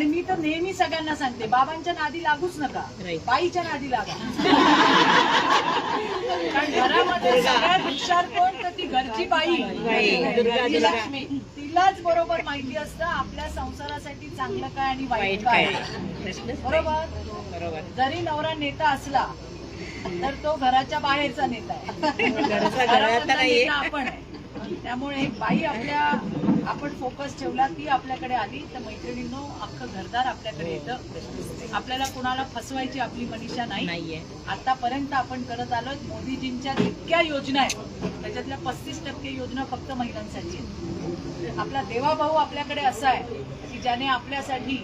आणि मी तर नेहमी सगळ्यांना सांगते बाबांच्या नादी लागूच नका. बाईच्या नादी लागा. कारण घरामध्ये सगळ्यात हुशार कोण? तर ती घरची बाई. लक्ष्मी. तिलाच बरोबर माहिती असतं आपल्या संसारासाठी चांगलं काय आणि वाईट काय. बरोबर? बरोबर. जरी नवरा नेता असला तर तो घराच्या बाहेरचा नेता आहे. आपण. त्यामुळे एक बाई आपल्या आपण फोकस ठेवला ती आपल्याकडे आली तर मैत्रिणींनो अख्खं घरदार आपल्याकडे येतं. आपल्याला कुणाला फसवायची आपली मनीषा नाही. नाहीये. आतापर्यंत आपण करत आलो मोदीजींच्या जितक्या योजना आहेत त्याच्यातल्या पस्तीस टक्के योजना फक्त महिलांसाठी आहेत. आपला देवाभाऊ आपल्याकडे असा आहे की ज्याने आपल्यासाठी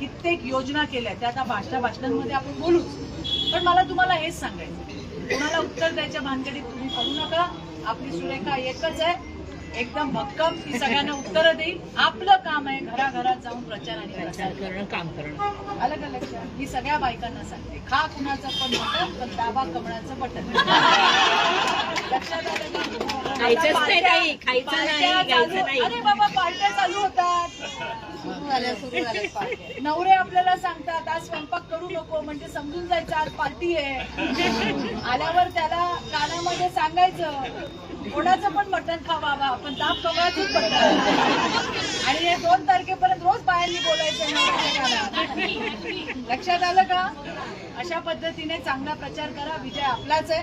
कित्येक योजना केल्या त्या आता भाषणा भाषणांमध्ये आपण बोलूच. पण मला तुम्हाला हेच सांगायचं कोणाला उत्तर द्यायच्या भानगडीत तुम्ही पडू नका. आपली सुरेखा एकच आहे. एकदम भक्कम ती सगळ्यांना उत्तरं देईल. आपलं काम आहे घराघरात जाऊन प्रचार आणि प्रचार करणं. काम करणं. का लक्षात मी सगळ्या बायकांना सांगते. खा कुणाचं पण मटण पण दाबा कमळाचं बटन लक्षात आलं. अरे बाबा पार्ट्या चालू होतात. नवरे आपल्याला सांगतात आज स्वयंपाक करू नको. म्हणजे समजून जायचं आज पार्टी आहे. आल्यावर त्याला सांगायचं. कोणाचं पण मटण खा बाबा पण ताप कमळाचंच मटण आणि हे दोन तारखेपर्यंत रोज बायांनी बोलायचं लक्षात आलं का? अशा पद्धतीने चांगला प्रचार करा. विजय आपलाच आहे.